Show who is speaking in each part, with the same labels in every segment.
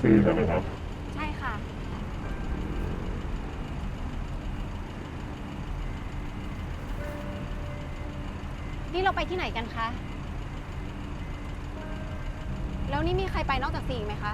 Speaker 1: ฟรีใช่ไหมครับ
Speaker 2: ใช่ค่ะ นี่เราไปที่ไหนกันคะ แล้วนี่มีใครไปนอกจากสี่ไหมคะ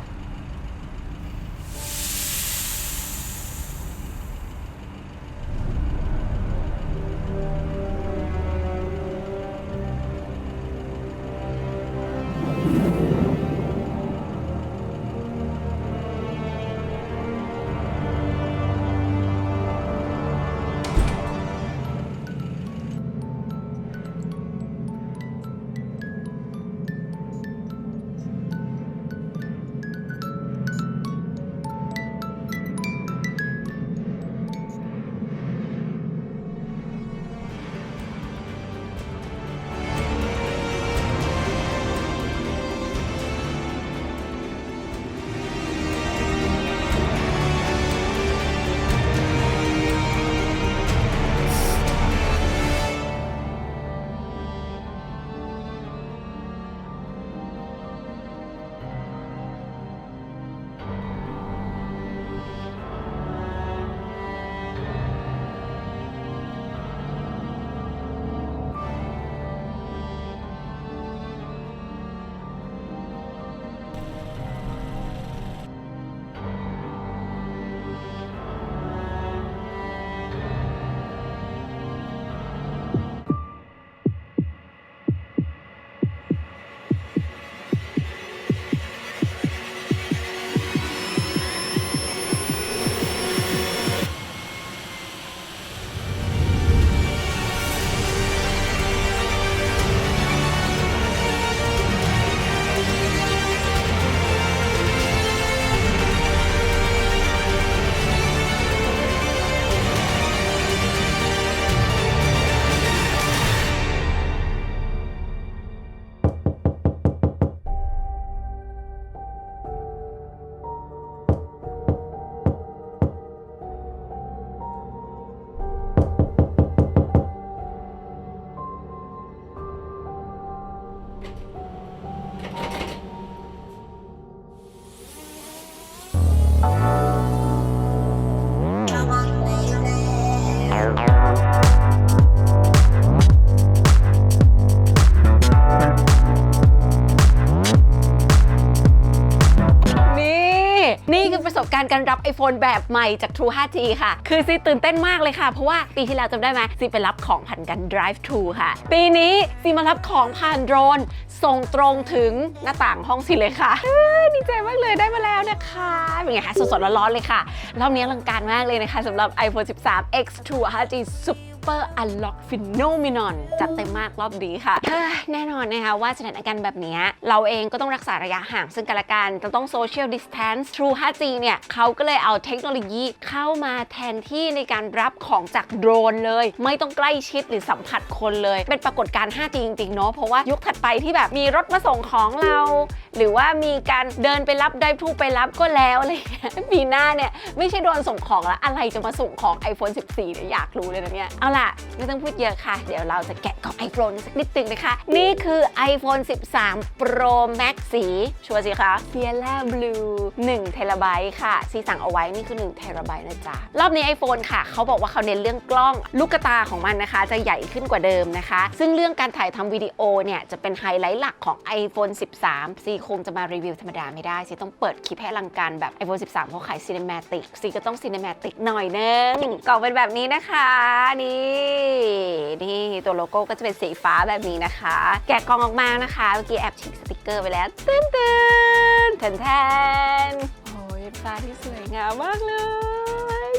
Speaker 2: ารการรับ iPhone แบบใหม่จาก True 5G ค่ะ คือซีตื่นเต้นมากเลยค่ะ เพราะว่าปีที่แล้วจำได้ไหมซีไปรับของผ่านกัน Drive to ค่ะ ปีนี้ซีมารับของผ่านโดรน ส่งตรงถึงหน้าต่างห้องซีเลยค่ะเอ้ยดีใจมากเลยได้มาแล้วนะคะเป็นไงคะสดๆร้อนๆเลยค่ะ รอบนี้อลังการมากเลยนะคะสำหรับ iPhone 13 X True 5G Super Unlock Phenomenon จัดเต็มมากรอบนี้ค่ะเฮ้ยแน่นอนนะคะว่าสถานการณ์แบบนี้ เราเองก็ต้องรักษาระยะห่างซึ่งกันและกันจะต้อง Social Distance True 5G เนี่ยเขาก็เลยเอาเทคโนโลยีเข้ามาแทนที่ในการรับของจากโดรนเลย ไม่ต้องใกล้ชิดหรือสัมผัสคนเลย เป็นปรากฏการณ์ 5G จริงๆเนาะเพราะว่ายุคถัดไปที่แบบมีรถมาส่งของเรา หรือว่ามีการเดินไปรับได้ทูไปรับก็แล้วอะไรอย่างเงี้ยปีหน้าเนี่ยไม่ใช่โดนส่งของแล้วอะไรจะมาส่งของ iPhone 14เนี่ยอยากรู้เลยนะเนี่ยเอาล่ะ ไม่ต้องพูดเยอะค่ะ เดี๋ยวเราจะแกะกล่อง iPhone สักนิดนึงนะคะ นี่คือ iPhone 13 Pro Max สี ชัวร์สิคะ Sierra Blue 1 t b ค่ะ ซีสั่งเอาไว้นี่คือ1 t b นะจ๊ะ รอบนี้ iPhone ค่ะ เขาบอกว่าเขาเน้นเรื่องกล้องลูกตาของมันนะคะ จะใหญ่ขึ้นกว่าเดิมนะคะ ซึ่งเรื่องการถ่ายทำวิดีโอเนี่ย จะเป็นไฮไลท์หลักของ iPhone 13 ซีคงจะมารีวิวธรรมดาไม่ได้ซีต้องเปิดคลิปให้ลังการแบบ iPhone 13เขาขาย Cinematic ซีก็ต้อง Cinematic หน่อยนึงกล่องเป็นแบบนี้นะคะนี่นี่ตัวโลโก้ก็จะเป็นสีฟ้าแบบนี้นะคะ แกะกล่องออกมานะคะ เมื่อกี้แอบฉีกสติกเกอร์ไปแล้วตึ้นตึ้นแทนแทนโอ้ยฟ้าที่สวยงามมากเลย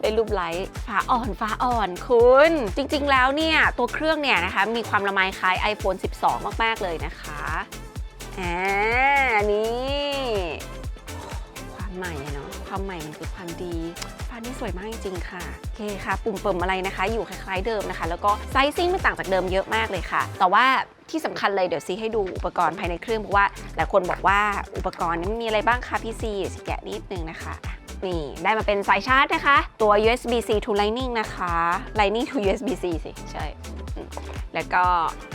Speaker 2: ได้รูปไลท์ฟ้าอ่อนฟ้าอ่อนคุณ จริงๆแล้วเนี่ย ตัวเครื่องเนี่ยนะคะ มีความละไมคล้าย iPhone 12 มาก ๆ เลยนะคะอ่านี่ ความใหม่เนาะ ความใหม่มันคือความดีฟ้านี่สวยมากจริงๆค่ะโอเคค่ะ ปุ่มเปิมอะไรนะคะ อยู่คล้ายๆเดิมนะคะ แล้วก็ไซซิ่งไม่ต่างจากเดิมเยอะมากเลยค่ะ แต่ว่าที่สำคัญเลยเดี๋ยวซีให้ดูอุปกรณ์ภายในเครื่องเพราะว่าหลายคนบอกว่าอุปกรณ์นี้มีอะไรบ้างคะพี่ซีสิแกะนิดนึงนะคะนี่ได้มาเป็นสายชาร์จนะคะ ตัว USB-C to Lightning นะคะ Lightning to USB-C สิ ใช่ แล้วก็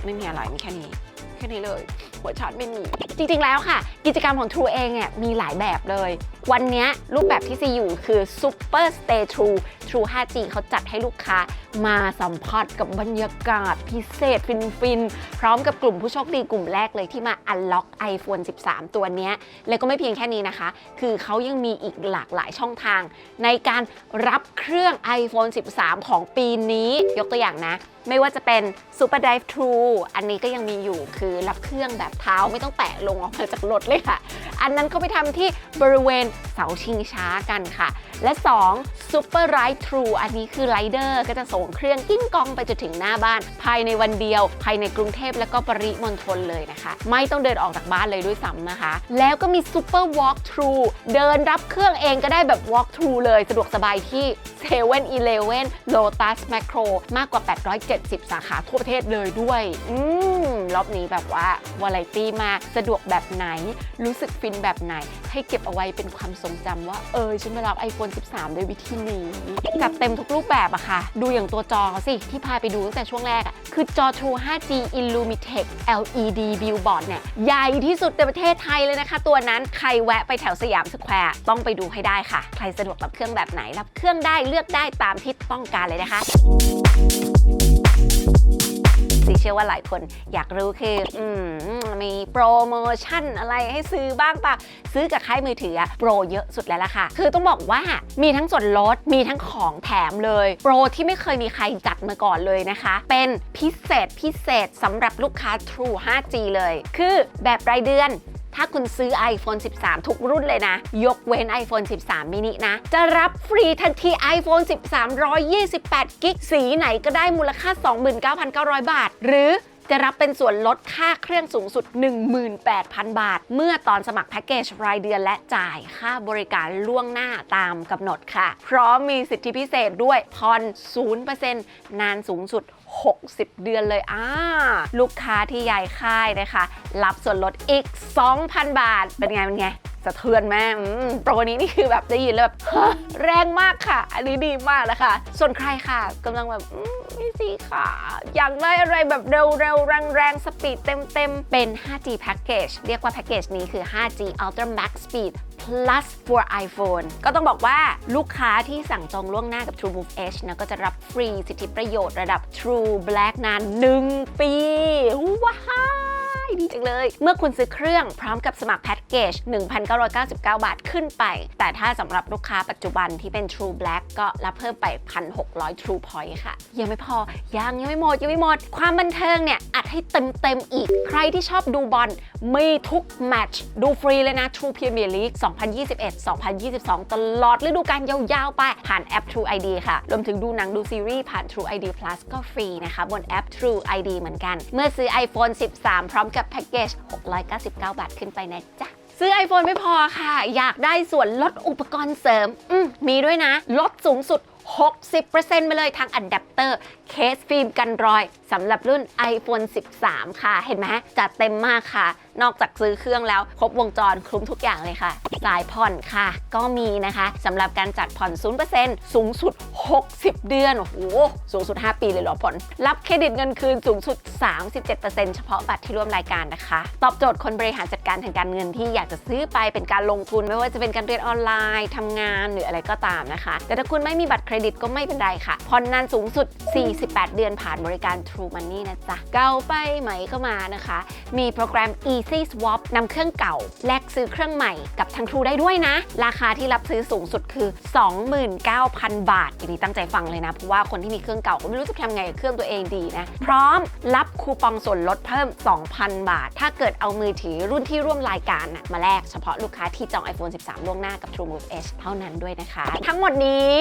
Speaker 2: ไม่มีอะไรมีแค่นี้ แค่นี้เลย หัวช็อตไม่มี จริงๆแล้วค่ะ กิจกรรมของ True เองเนี่ยมีหลายแบบเลยวันนี้รูปแบบที่ซีอยู่คือ Super Stay True True 5G เขาจัดให้ลูกค้ามาสัมผัสกับบรรยากาศพิเศษฟินๆ พร้อมกับกลุ่มผู้โชคดีกลุ่มแรกเลยที่มา Unlock iPhone 13 ตัวนี้ แล้วก็ไม่เพียงแค่นี้นะคะ คือเขายังมีอีกหลากหลายช่องทาง ในการรับเครื่อง iPhone 13 ของปีนี้ ยกตัวอย่างนะไม่ว่าจะเป็น Super Drive True อันนี้ก็ยังมีอยู่คือรับเครื่องแบบเท้าไม่ต้องแตะลงออกมาจากรถเลยค่ะ อันนั้นก็ไปทำที่บริเวณเสาชิงช้ากันค่ะ และ 2 Super Ride True อันนี้คือไรเดอร์ก็จะส่งเครื่องกิ้งกองไปจนถึงหน้าบ้าน ภายในวันเดียว ภายในกรุงเทพและก็ปริมณฑลเลยนะคะ ไม่ต้องเดินออกจากบ้านเลยด้วยซ้ำนะคะ แล้วก็มี Super Walk True เดินรับเครื่องเองก็ได้แบบ Walk True เลยสะดวกสบายที่7 e เ e ่ e อ Lotus Macro มากกว่า 870 สาขาทั่วประเทศเลยด้วย อืมรอบนี้แบบว่าวาไรตี้มาสะดวกแบบไหน รู้สึกฟินแบบไหน ให้เก็บเอาไว้เป็นความทรงจำว่า เออ ฉันมารับ iPhone 13 ด้วยวิธีนี้จัดเต็มทุกรูปแบบอะค่ะ ดูอย่างตัวจอเขาสิที่พาไปดูตั้งแต่ช่วงแรกอะคือจอ True 5G Illumitech LED Billboard เนี่ยใหญ่ที่สุดในประเทศไทยเลยนะคะ ตัวนั้นใครแวะไปแถวสยามสแควร์ต้องไปดูให้ได้ค่ะ ใครสะดวกรับเครื่องแบบไหนรับเครื่องได้เลือกได้ตามที่ต้องการเลยนะคะ ซีเชื่อว่าหลายคนอยากรู้คืออมมีโปรโมชั่นอะไรให้ซื้อบ้างปะซื้อกับค่ายมือถืออะโปรเยอะสุดแล้วล่ะค่ะ คือต้องบอกว่ามีทั้งส่วนลดมีทั้งของแถมเลย โปรที่ไม่เคยมีใครจัดมาก่อนเลยนะคะ เป็นพิเศษพิเศษสำหรับลูกค้า True 5G เลย คือแบบรายเดือน ถ้าคุณซื้อ iPhone 13 ทุกรุ่นเลยนะ ยกเว้น iPhone 13 mini นะ จะรับฟรีทันที iPhone 13 128กิกสีไหนก็ได้มูลค่า 29,900 บาท หรือจะรับเป็นส่วนลดค่าเครื่องสูงสุด 18,000 บาท เมื่อตอนสมัครแพ็กเกจรายเดือนและจ่ายค่าบริการล่วงหน้าตามกำหนดค่ะ พร้อมมีสิทธิพิเศษด้วยผ่อน0%นานสูงสุด 60 เดือนเลยอ่าลูกค้าที่ยายค่ายนะคะ รับส่วนลดอีก 2,000 บาท เป็นไง เป็นไงสะเทือนแม่มโปรนี้นี่คือแบบได้ยินแล้วแบบแรงมากค่ะ อันนี้ดีมากแล้วค่ะ ส่วนใครค่ะกำลังแบบมพี่สีค่ะ อยากได้อะไรแบบเร็วๆ แรงๆ สปีดเต็มๆ เป็น 5G Package เรียกว่าแพ็กเกจนี้คือ 5G Ultra Max Speed plus for iPhone ก็ต้องบอกว่าลูกค้าที่สั่งจองล่วงหน้ากับ True Move Edge นะก็จะรับฟรีสิทธิประโยชน์ระดับ True Black นาน 1 ปี ว้าวดีจังเลย เมื่อคุณซื้อเครื่องพร้อมกับสมัครแพ็ก เกจ 1,999 บาทขึ้นไป แต่ถ้าสำหรับลูกค้าปัจจุบันที่เป็น True Black ก็รับเพิ่มไป 1,600 True Point ค่ะ ยังไม่พอ ยังยังไม่หมด ยังไม่หมด ความบันเทิงเนี่ย อัดให้เต็มเต็มอีก ใครที่ชอบดูบอลมีทุกแมตช์ดูฟรีเลยนะ True Premier League 2021-2022 ตลอดฤดูกาลยาวๆ ไป ผ่านแอป True ID ค่ะ รวมถึงดูหนังดูซีรีส์ผ่าน True ID Plus ก็ฟรีนะคะ บนแอป True ID เหมือนกัน เมื่อซื้อ iPhone 13 พร้อมกับแพ็กเกจ 699 บาทขึ้นไปนะจ๊ะ ซื้อ iPhone ไม่พอค่ะ อยากได้ส่วนลดอุปกรณ์เสริมอมมีด้วยนะ ลดสูงสุด 60%ไปเลยทางอะแดปเตอร์ เคสฟิล์มกันรอยสำหรับรุ่น iPhone 13 ค่ะ เห็นไหมจัดเต็มมากค่ะนอกจากซื้อเครื่องแล้ว ครบวงจรคลุมทุกอย่างเลยค่ะ สายผ่อนค่ะ ก็มีนะคะสำหรับการจัดผ่อน 0%สูงสุด 60 เดือน โอ้โห สูงสุด 5 ปีเลยเหรอผ่อน รับเครดิตเงินคืนสูงสุด 37%เฉพาะบัตรที่ร่วมรายการนะคะ ตอบโจทย์คนบริหารจัดการทางการเงินที่อยากจะซื้อไปเป็นการลงทุน ไม่ว่าจะเป็นการเรียนออนไลน์ทำงานหรืออะไรก็ตามนะคะ แต่ถ้าคุณไม่มีบัตรเครดิตก็ไม่เป็นไรค่ะผ่อนนานสูงสุด 48 เดือนผ่านบริการ True Money นะจ๊ะเก่าไปไหมเข้ามานะคะ มีโปรแกรม Easy Swap นำเครื่องเก่า แลกซื้อเครื่องใหม่กับทาง True ได้ด้วยนะ ราคาที่รับซื้อสูงสุดคือ 29,000 บาทอันนี้ตั้งใจฟังเลยนะ เพราะว่าคนที่มีเครื่องเก่าก็ไม่รู้จะทำไงกับเครื่องตัวเองดีนะ พร้อมรับคูปองส่วนลดเพิ่ม 2,000 บาท ถ้าเกิดเอามือถือรุ่นที่ร่วมรายการนะมาแลกเฉพาะลูกค้าที่จอง iPhone 13 ล่วงหน้ากับ True Move Edge เท่านั้นด้วยนะคะ ทั้งหมดนี้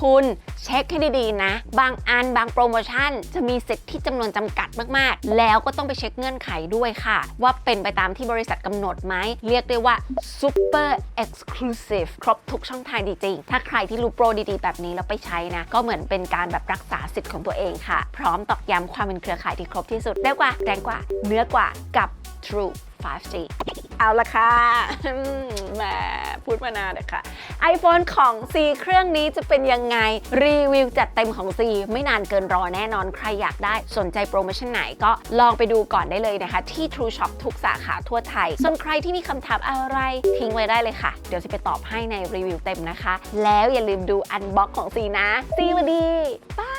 Speaker 2: คุณเช็คให้ดีๆนะ บางอันบางโปรโมชั่น จะมีสิทธิ์ที่จำนวนจำกัดมากๆ แล้วก็ต้องไปเช็คเงื่อนไขด้วยค่ะ ว่าเป็นไปตามที่บริษัทกำหนดไหม เรียกได้ว่า super exclusive ครบทุกช่องทางจริงๆ ถ้าใครที่รู้โปรดีๆ แบบนี้แล้วไปใช้นะ ก็เหมือนเป็นการแบบรักษาสิทธิ์ของตัวเองค่ะ พร้อมตอกย้ำความเป็นเครือข่ายที่ครบที่สุดเรียกว่าแรงกว่าเนื้อกว่ากับ True 5G เอาละค่ะแหมพูดมานานเลยค่ะ iPhone ของ C เครื่องนี้จะเป็นยังไง รีวิวจัดเต็มของ C ไม่นานเกินรอแน่นอนใครอยากได้สนใจโปรโมชั่นไหนก็ลองไปดูก่อนได้เลยนะคะ ที่ True Shop ทุกสาขาทั่วไทย ส่วนใครที่มีคำถามอะไร ทิ้งไว้ได้เลยค่ะ เดี๋ยวจะไปตอบให้ในรีวิวเต็มนะคะ แล้วอย่าลืมดูอันบ็อกของ C นะ C สวัสดีบาย